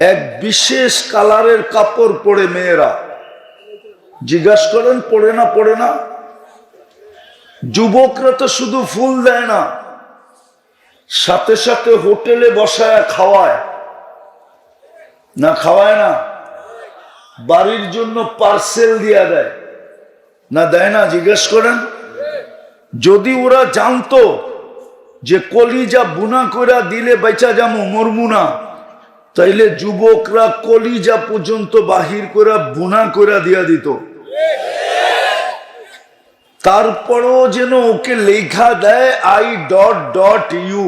এক বিশেষ কালারের কাপড় পরে মেয়েরা। জিজ্ঞাসা করেন পড়ে না পড়ে না? যুবকরা তো শুধু ফুল দেয় না, সাথে সাথে হোটেলে বসায় খাওয়ায়। না খাওয়ায় না? বাড়ির জন্য পার্সেল দিয়া দেয়। না দেয় না, জিজ্ঞেস করেন? যদি ওরা জানতো যে কলিজা বুনা কইরা দিলে বেচা যামো, মরমু না। তাইলে যুবকরা কলিজা পর্যন্ত বাহির করে বুনা করে দিয়া দিত। তারপরও যেন ওকে লেখা দেয় আই ডট ডট ইউ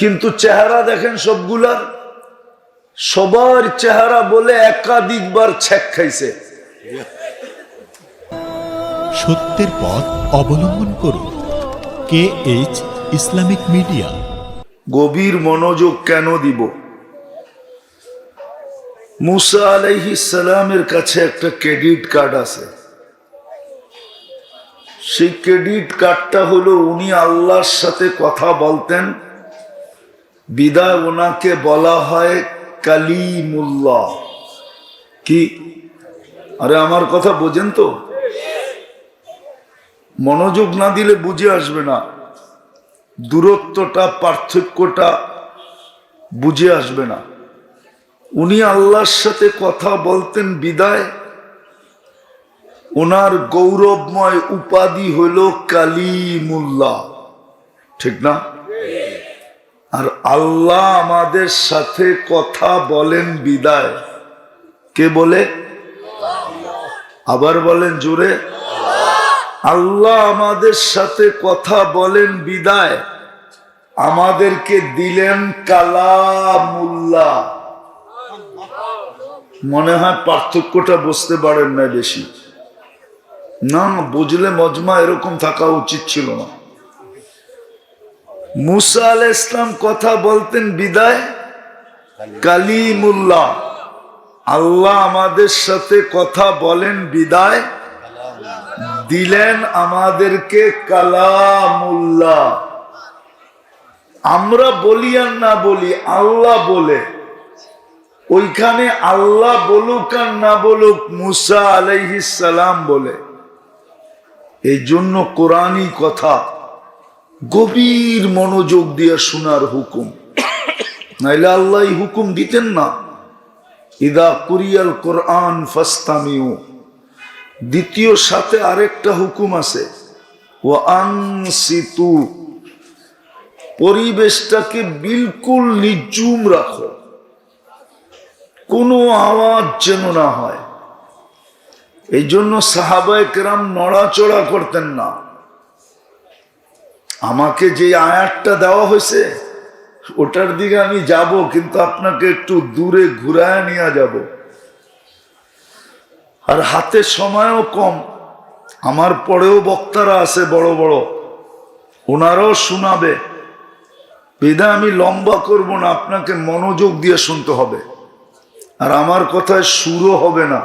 কিন্তু চেহারা দেখেন সবগুলার সবার চেহারা বলে একাধিকবার ছেক খাইছে। সত্যের পথ অবলম্বন করুন। K H Islamic media. গভীর মনোযোগ কেন দিব? মুসা সালামের কাছে একটা ক্রেডিট কার্ড আছে। সেই ক্রেডিট কার্ডটা হলো উনি আল্লাহর সাথে কথা বলতেন। বিদায় ওনাকে বলা হয় কালিমুল্লাহ। কি? আরে আমার কথা বোঝেন তো? মনোযোগ না দিলে বুঝে আসবে না। দূরত্বটা, পার্থক্যটা বুঝে আসবে না। উনি আল্লাহর সাথে কথা বলতেন বিদায়। ওনার গৌরবময় উপাধি হইল কালিমুল্লাহ। ঠিক না? আর আল্লাহ আমাদের সাথে কথা বলেন বিদায়। কে বলে? আবার বলেন জোরে। আল্লাহ আমাদের সাথে কথা বলেন বিদায়। আমাদেরকে দিলেন কালামুল্লাহ। মনে হয় পার্থক্যটা বুঝতে পারেন না বেশি। না, বুঝলে মজমা এরকম থাকা উচিত ছিল না। মুসা আল ইসলাম কথা বলতেন বিদায়, কালিমুল্লাহ। আল্লাহ আমাদের সাথে কথা বলেন বিদায়। দিলেন আমাদেরকে কালামুল্লাহ। আমরা বলি আর না বলি, আল্লাহ বলে। ওইখানে আল্লাহ বলুক আর না বলুক মুসা সালাম বলে। এই জন্য কোরআনই কথা, গভীর মনোযোগ দিয়ে শোনার হুকুম। নাইলে আল্লাহ হুকুম দিতেন না। ইদা কুরিয়াল কোরআন ফাস্তামিউ। দ্বিতীয় সাথে আরেকটা হুকুম আছে। ও আনসিতু, পরিবেশটাকে বিলকুল নিজুম রাখো। কোনো আওয়াজ যেন না হয়। এই জন্য সাহাবায় কেরাম নড়াচড়া করতেন না। আমাকে যে আয়াতটা দেওয়া হয়েছে, ওটার দিকে আমি যাব, কিন্তু আপনাকে একটু দূরে ঘুরায় নিয়ে যাব। আর হাতে সময়ও কম। আমার পরেও বক্তারা আছে বড় বড়। ওনারাও শোনাবে। বেদা, আমি লম্বা করব না, আপনাকে মনোযোগ দিয়ে শুনতে হবে। আর আমার কথায় সুরও হবে না।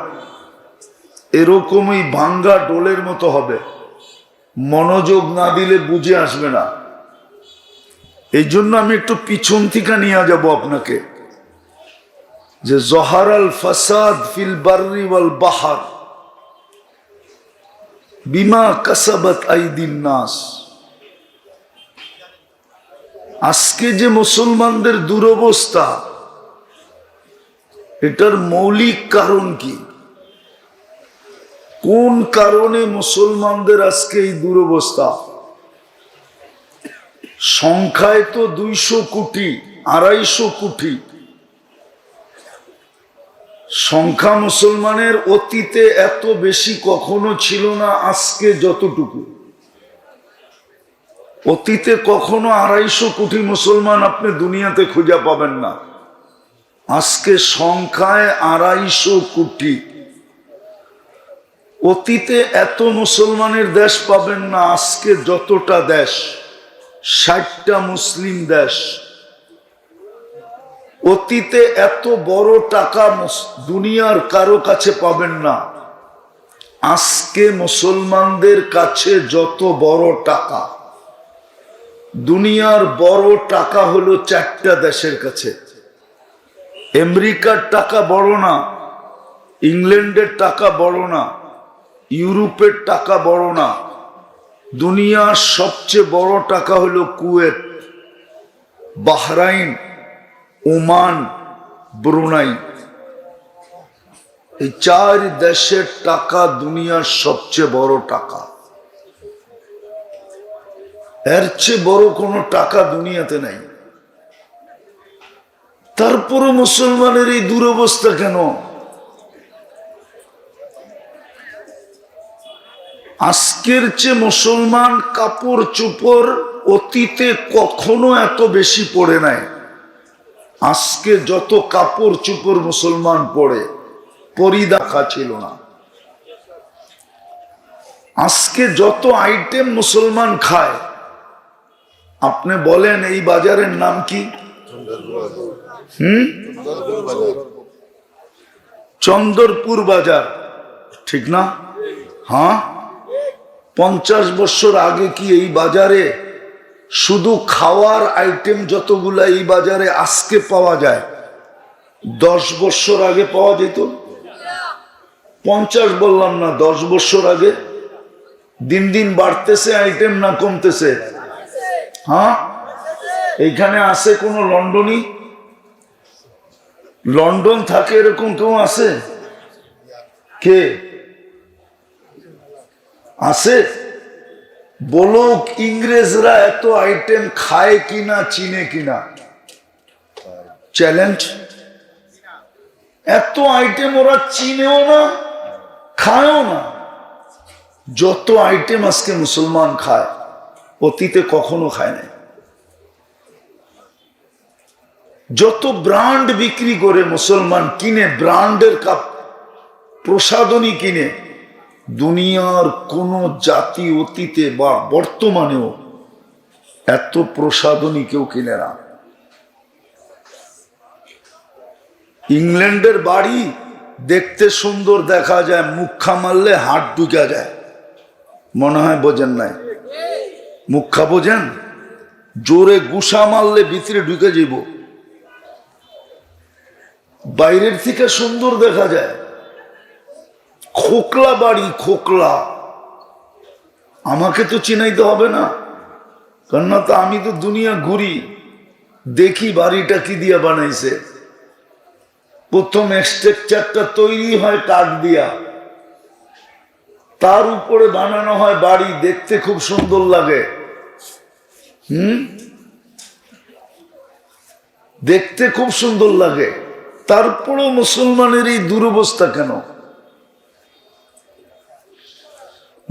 এরকমই ভাঙ্গা ডোলের মতো হবে। মনোযোগ না দিলে বুঝে আসবে না। এই জন্য আমি একটু পিছন থেকে নিয়ে যাব আপনাকে। যে জহারাল ফাসাদ ফিল বার্রি ওয়াল বাহার। বিমা কাসাবাত আইদিন নাস। আজকে যে মুসলমানদের দুরবস্থা, এটার মৌলিক কারণ কি? কোন কারণে মুসলমানদের আজকে এই দুরবস্থা? সংখ্যায় তো দুইশো কোটি, আড়াইশো কোটি। সংখ্যা মুসলমানের অতীতে এত বেশি কখনো ছিল না, আজকে যতটুকু। অতীতে কখনো আড়াইশো কোটি মুসলমান আপনি দুনিয়াতে খুঁজে পাবেন না। আজকে সংখ্যায় আড়াইশো কোটি। অতীতে এত মুসলমানের দেশ পাবেন না, আজকে যতটা দেশ, ষাটটা মুসলিম দেশ। অতীতে এত বড় টাকা দুনিয়ার কারও কাছে পাবেন না। আজকে মুসলমানদের কাছে যত বড় টাকা, দুনিয়ার বড় টাকা হলো চারটা দেশের কাছে। আমেরিকার টাকা বড় না, ইংল্যান্ডের টাকা বড় না, ইউরোপের টাকা বড় না। দুনিয়ার সবচেয়ে বড় টাকা হলো কুয়েত, বাহরাইন ওমান, ব্রুনাই, এই চার দেশের টাকা দুনিয়ার সবচেয়ে বড় টাকা। এর চেয়ে বড় কোনো টাকা দুনিয়াতে নাই। তারপরে মুসলমানের এই দুরবস্থা কেন? আজকের চেয়ে মুসলমান কাপড় চোপড় অতীতে কখনো এত বেশি পড়ে নাই। আজকে যত কাপড় চোপড় মুসলমান পড়ে পরিদাখা ছিল না। আজকে যত আইটেম মুসলমান খায়, আপনি বলেন এই বাজারের নাম কি? হুম? চন্দরপুর বাজার, ঠিক না? হ্যাঁ? পঞ্চাশ বছর আগে কি এই বাজারে শুধু খাওয়ার আইটেম যতগুলা এই বাজারে আজকে পাওয়া যায়, দশ বছর আগে পাওয়া যেত? পঞ্চাশ বললাম না, দশ বছর আগে। দিন দিন বাড়তেছে আইটেম না কমতেছে? হ্যাঁ? এইখানে আছে কোনো লন্ডনই? লন্ডন থাকে এরকম কেউ আছে? কে? আছে? বলুক ইংরেজরা এত আইটেম খায় কিনা, চিনে কিনা। চ্যালেঞ্জ? এত আইটেম ওরা চিনেও না, খায়ও না। যত আইটেম আজকে মুসলমান খায়, অতীতে কখনো খায় না যত ব্রান্ড বিক্রি করে মুসলমান কিনে, ব্র্যান্ডের কাপ প্রসাদনী কিনে দুনিয়ার কোন জাতি অতীতে বা বর্তমানেও এত প্রসাদনী কেউ কিনে না। ইংল্যান্ডের বাড়ি দেখতে সুন্দর দেখা যায়, মুখা মারলে হাট ঢুকা যায়। মনে হয় বোঝেন নাই? মুখা বোঝেন? জোরে গুসা মারলে ভিতরে ঢুকে যাব বাইরের থেকে সুন্দর দেখা যায়। খোকলা বাড়ি, খোকলা। আমাকে তো চিনাইতে হবে না। কেননা তো আমি তো দুনিয়া ঘুরি। দেখি বাড়িটা কি দিয়া বানাইছে। প্রথম স্ট্রাকচারটা তৈরি হয় কাঠ দিয়া। তার উপরে বানানো হয় বাড়ি, দেখতে খুব সুন্দর লাগে। হুম? দেখতে খুব সুন্দর লাগে। তারপরও মুসলমানের এই দুরবস্থা কেন?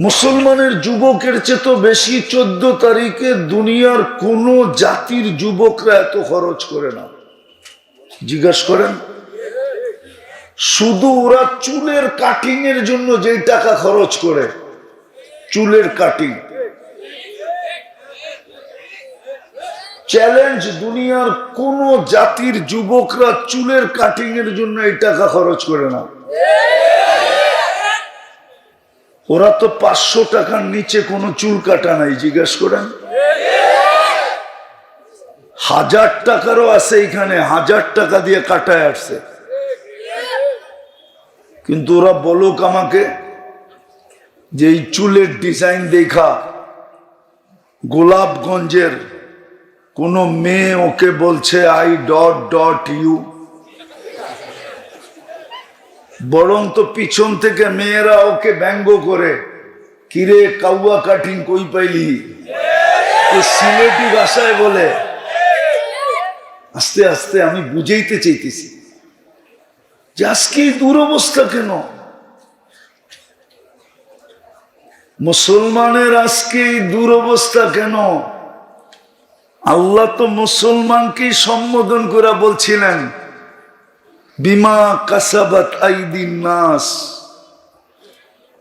মুসলমানের যুবকের চেয়ে তো বেশি চোদ্দ তারিখে দুনিয়ার কোন জাতির যুবকরা এত খরচ করে না। জিজ্ঞাসা করেন, শুধু ওরা চুলের কাটিং এর জন্য যেই টাকা খরচ করে, চুলের কাটিং। চ্যালেঞ্জ দুনিয়ার কোন জাতির যুবকরা চুলের কাটিং এর জন্য এই টাকা খরচ করে না। ওরা তো পাঁচশো টাকার নিচে কোনো চুল কাটা নাই, জিজ্ঞেস করেন। হাজার টাকারও আছে এখানে, হাজার টাকা দিয়ে কাটায় আসছে। কিন্তু ওরা বলুক আমাকে যে এই চুলের ডিজাইন দেখা, গোলাপগঞ্জের কোন মেয়ে ওকে বলছে আই ডট ডট ইউ বরং তো পিছন থেকে মেয়েরা ওকে ব্যঙ্গ করে, কিরে কাউয়া কাটিং কই পাইলি? সিলেটি ভাষায় বলে, আস্তে আস্তে আমি বুঝাইতে চাইতেছি। যে আজকে দুরবস্থা কেন? মুসলমানের আজকে দুরবস্থা কেন? আল্লাহ তো মুসলমানকেই সম্বোধন করে বলছিলেন বিমা কাসাবাত আইদিন নাস।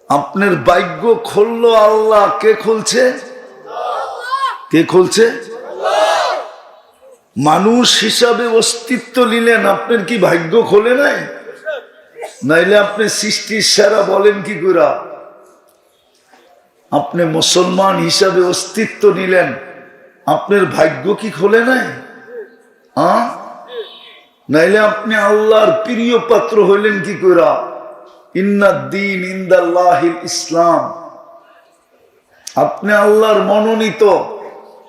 আপনার ভাগ্য খুললো আল্লাহ। কে খুলছে? কে খুলছে? মানুষ হিসাবে অস্তিত্ব নিলেন। আপনার কি ভাগ্য খোলে নাই? নাইলে আপনি সৃষ্টির সেরা বলেন কি করে? আপনি মুসলমান হিসাবে অস্তিত্ব নিলেন। আপনার ভাগ্য কি খোলে নাই? আ? নাইলে আপনি আল্লাহর প্রিয় পাত্র হইলেন কি কইরা? ইন্নাদ্দিন ইন্দাল্লাহিল ইসলাম। আপনি আল্লাহর মনোনীত,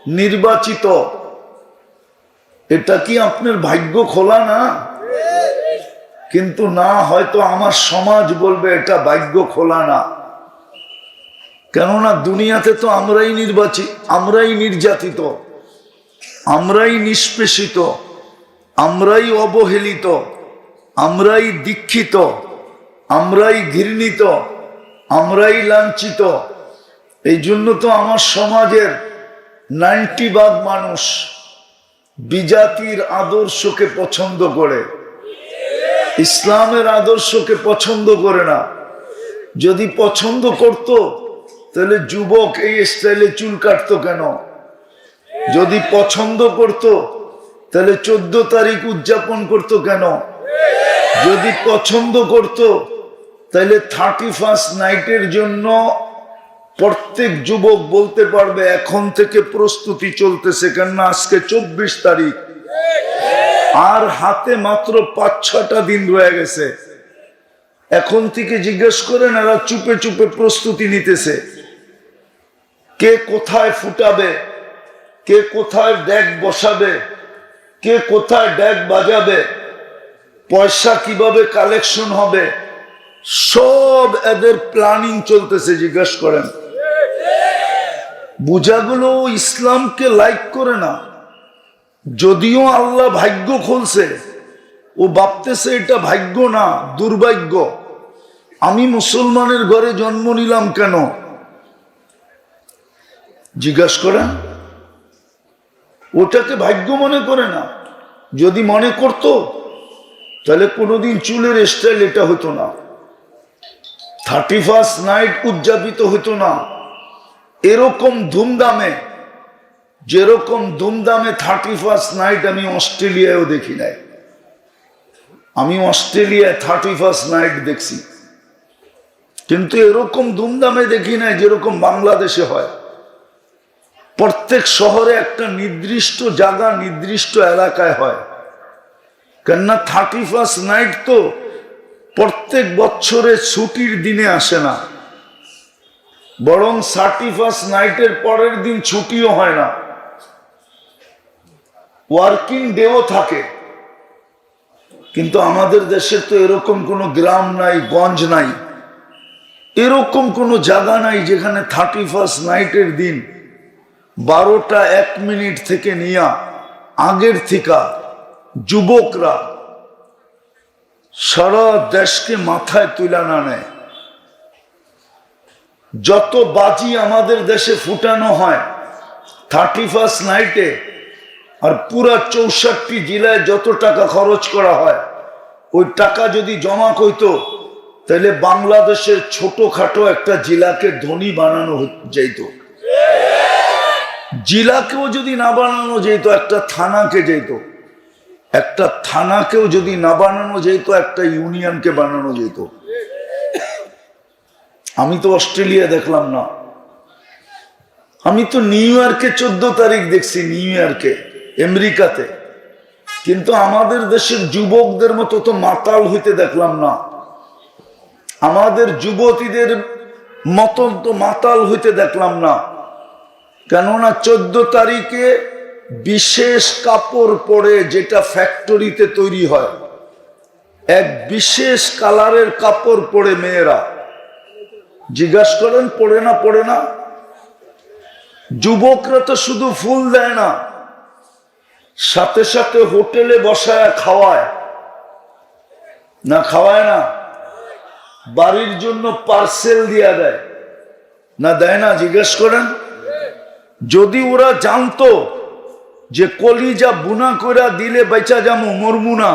নির্বাচিত। এটা কি আপনার ভাগ্য খোলা না? কিন্তু না, হয়তো আমার সমাজ বলবে এটা ভাগ্য খোলা না। কেননা দুনিয়াতে তো আমরাই নির্বাচিত আমরাই নির্যাতিত, আমরাই নিষ্পেষিত। আমরাই অবহেলিত, আমরাই দীক্ষিত, আমরাই ঘৃণিত, আমরাই লাঞ্ছিত। এই জন্য তো আমার সমাজের নাইনটি ভাগ মানুষ বিজাতির আদর্শকে পছন্দ করে। ইসলামের আদর্শকে পছন্দ করে না। যদি পছন্দ করত, তাহলে যুবক এই স্টাইলে চুল কাটতো কেন? যদি পছন্দ করত তাহলে চোদ্দ তারিখ উদযাপন করত কেন? যদি পছন্দ করত, তাহলে থার্টি ফার্স্ট নাইটের জন্য প্রত্যেক যুবক বলতে পারবে, এখন থেকে প্রস্তুতি চলতেছে কেননা আজকে চব্বিশ তারিখ। আর হাতে মাত্র পাঁচ ছটা দিন রয়ে গেছে। এখন থেকে জিজ্ঞেস করেন, এরা চুপে চুপে প্রস্তুতি নিতেছে। কে কোথায় ফুটাবে? কে কোথায় ড্যাগ বসাবে? কে কোথায় ড্যাগ বাজাবে, পয়সা কীভাবে কালেকশন হবে, সব এদের প্ল্যানিং চলতেছে, জিজ্ঞেস করেন। বুঝাগুলো ইসলামকে লাইক করে না, যদিও আল্লাহ ভাগ্য খুলছে, ও ভাবতেছে এটা ভাগ্য না, দুর্ভাগ্য। আমি মুসলমানের ঘরে জন্ম নিলাম কেন? জিজ্ঞাসা করেন। ওটাকে ভাগ্য মনে করে না। যদি মনে করত, তাহলে কোনোদিন চুলের স্টাইল এটা হতো না। থার্টি ফার্স্ট নাইট উদযাপিত হতো না। এরকম ধুমধামে, যেরকম ধুমধামে থার্টি ফার্স্ট নাইট আমি অস্ট্রেলিয়ায়ও দেখি নাই। আমি অস্ট্রেলিয়ায় থার্টি ফার্স্ট নাইট দেখছি। কিন্তু এরকম ধুমধামে দেখি নাই যেরকম বাংলাদেশে হয়। প্রত্যেক শহরে একটা নির্দিষ্ট জায়গা, নির্দিষ্ট এলাকায় হয়। কেননা থার্টি ফার্স্ট নাইট তো প্রত্যেক বছরে ছুটির দিনে আসে না। বরং থার্টি ফার্স্ট নাইটের পরের দিন ছুটিও হয় না। ওয়ার্কিং ডেও থাকে। কিন্তু আমাদের দেশে তো এরকম কোনো গ্রাম নাই, গঞ্জ নাই। এরকম কোনো জায়গা নাই যেখানে থার্টি ফার্স্ট নাইটের দিন বারোটা এক মিনিট থেকে নিয়া আগের থেকে যুবকরা সারা দেশকে মাথায় তুলে না নেয়। যত বাজি আমাদের দেশে ফুটানো হয় থার্টি ফার্স্ট নাইটে আর পুরা চৌষট্টি জেলায় যত টাকা খরচ করা হয়, ওই টাকা যদি জমা কইতো, তাহলে বাংলাদেশের ছোটখাটো একটা জেলাকে ধনী বানানো যেত জেলাকেও যদি না বানানো যেত, একটা থানাকে যেত। একটা থানাকেও যদি না বানানো যেত, একটা ইউনিয়নকে বানানো যেত। আমি তো অস্ট্রেলিয়া দেখলাম না। আমি তো নিউ ইয়র্কে চোদ্দ তারিখ দেখছি, নিউ ইয়র্কে, আমেরিকাতে। কিন্তু আমাদের দেশের যুবকদের মতো তো মাতাল হইতে দেখলাম না। আমাদের যুবতীদের মতন তো মাতাল হইতে দেখলাম না। কেননা চোদ্দ তারিখে বিশেষ কাপড় পরে যেটা ফ্যাক্টরিতে তৈরি হয়, এক বিশেষ কালারের কাপড় পরে মেয়েরা। জিজ্ঞাস করেন পড়ে না পড়ে না? যুবকরা তো শুধু ফুল দেয় না, সাথে সাথে হোটেলে বসায় খাওয়ায়। না খাওয়ায় না? বাড়ির জন্য পার্সেল দিয়া দেয়। না দেয় না, জিজ্ঞেস করেন? যদি ওরা জানতো যে কলিজা বুনা কইরা দিলে বেচা যামো, মরমু না,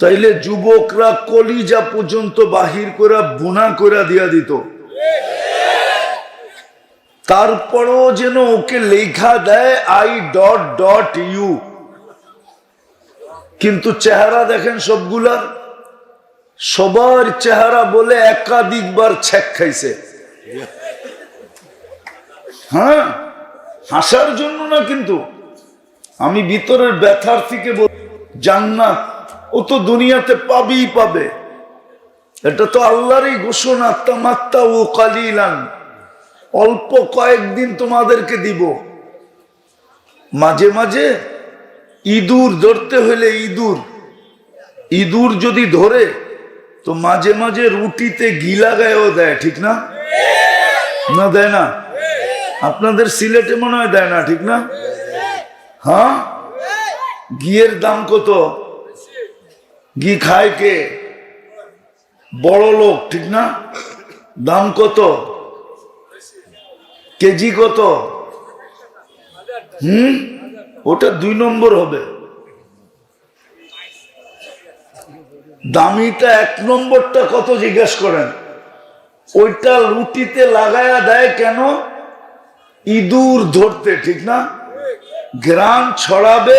তাইলে যুবকরা কলিজা পর্যন্ত বাহির করে বুনা কইরা দিয়া দিত। তারপরও যেন ওকে লেখা দেয় আই ডট ডট ইউ কিন্তু চেহারা দেখেন সবগুলার সবার চেহারা বলে একাধিকবার ছেক খাইছে। হ্যাঁ? হাসার জন্য না, কিন্তু আমি ভিতরের ব্যথার থেকে বল, জান্নাত ও তো দুনিয়াতে পাবেই পাবে। এটা তো আল্লাহরই ঘোষণা তামাত্তা ও কালিলান। অল্প কয়েকদিন তোমাদেরকে দিব। মাঝে মাঝে ইঁদুর ধরতে হলে ইঁদুর। ইঁদুর যদি ধরে, তো মাঝে মাঝে রুটিতে ঘি লাগায়ও দেয়, ঠিক না? না দেয় না? আপনাদের সিলেটে মনে হয় দেয় না, ঠিক না? হ্যাঁ? ঘিয়ের দাম কত? ঘি খায় কে? বড় লোক, ঠিক না? দাম কত? কেজি কত? হুম? ওটা দুই নম্বর হবে। দামিটা এক নম্বরটা কত জিজ্ঞেস করেন? ওইটা রুটিতে লাগায়া দেয় কেন? ইঁদুর ধরতে, ঠিক না? গ্রাম ছড়াবে,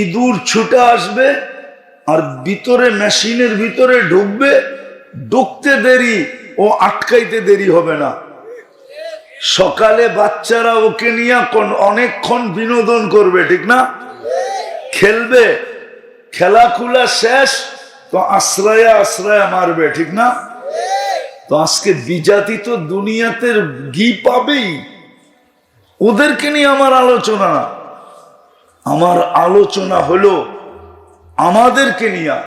ইঁদুর ছুটে আসবে, আর ভিতরে মেশিনের ভিতরে ঢুকবে, ঢুকতে দেরি ও আটকাইতে দেরি হবে না। সকালে বাচ্চারা ওকে নিয়ে অনেকক্ষণ বিনোদন করবে, ঠিক না? খেলবে, খেলাখুলা শেষ, তো আশ্রয়ে আশ্রয়ে মারবে, ঠিক না? তো আজকে বিজাতি তো দুনিয়াতে ঘি পাবেই। ওদেরকে নিয়ে আমার আলোচনা। আমার আলোচনা হলো আমাদেরকে নিয়ে।